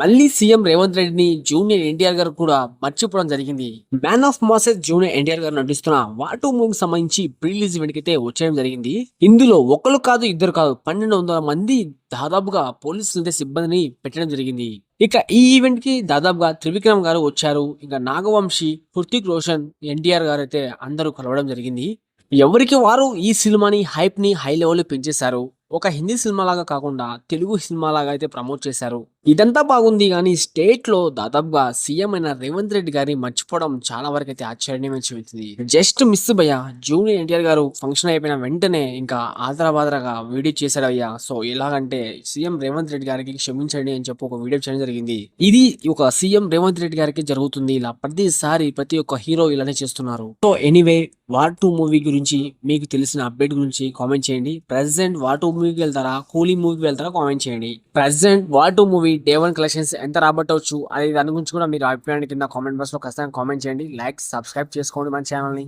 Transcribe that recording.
మళ్ళీ సీఎం రేవంత్ రెడ్డిని జూనియర్ ఎన్టీఆర్ గారు కూడా మర్చిపోవడం జరిగింది. Man of masses junior NTR గారు నటిస్తున్న వాటు మూవీకి సంబంధించి ప్రీలీజ్ రిలీజ్ ఈవెంట్ అయితే వచ్చేయడం జరిగింది. ఇందులో ఒకరు కాదు ఇద్దరు కాదు పన్నెండు వందల మంది దాదాపుగా పోలీసులు సిబ్బందిని పెట్టడం జరిగింది. ఇక ఈ ఈవెంట్కి దాదాపుగా త్రివిక్రమ్ గారు వచ్చారు. ఇంకా నాగవంశీ హృతిక్ రోషన్ ఎన్టీఆర్ గారు అయితే అందరూ కలవడం జరిగింది. ఎవరికి వారు ఈ సినిమాని హైప్ని హై లెవెల్ పెంచేశారు? ఒక హిందీ సినిమా లాగా కాకుండా తెలుగు సినిమా లాగా అయితే ప్రమోట్ చేశారు. ఇదంతా బాగుంది కానీ స్టేట్లో దాదాపుగా సీఎం అయిన రేవంత్ రెడ్డి గారిని మర్చిపోవడం చాలా వరకు అయితే ఆశ్చర్యమే చూపించింది. జస్ట్ మిస్ భయ్య జూనియర్ ఎన్టీఆర్ గారు ఫంక్షన్ అయిపోయిన వెంటనే ఇంకా ఆదరాబాదరాగా వీడియో చేశాడు అయ్యా. సో ఎలాగంటే సీఎం రేవంత్ రెడ్డి గారికి క్షమించండి అని చెప్పి ఒక వీడియో చేయడం జరిగింది. ఇది ఒక సీఎం రేవంత్ రెడ్డి గారికి జరుగుతుంది. ఇలా ప్రతిసారి ప్రతి ఒక్క హీరో ఇలానే చేస్తున్నారు. So anyway War two movie గురించి మీకు తెలిసిన అప్డేట్ గురించి కామెంట్ చేయండి. ప్రెసెంట్ వార్ టూ మూవీకి వెళ్తారా కూలీ మూవీకి వెళ్తారా కామెంట్ చేయండి. Present War two movie day one collections ఎంత రాబట్టవచ్చు అనే దాని గురించి కూడా మీరు అభిప్రాయాన్ని కింద కామెంట్ బాక్స్లో ఖచ్చితంగా కామెంట్ చేయండి. లైక్ సబ్స్క్రైబ్ చేసుకోండి మన ఛానల్ని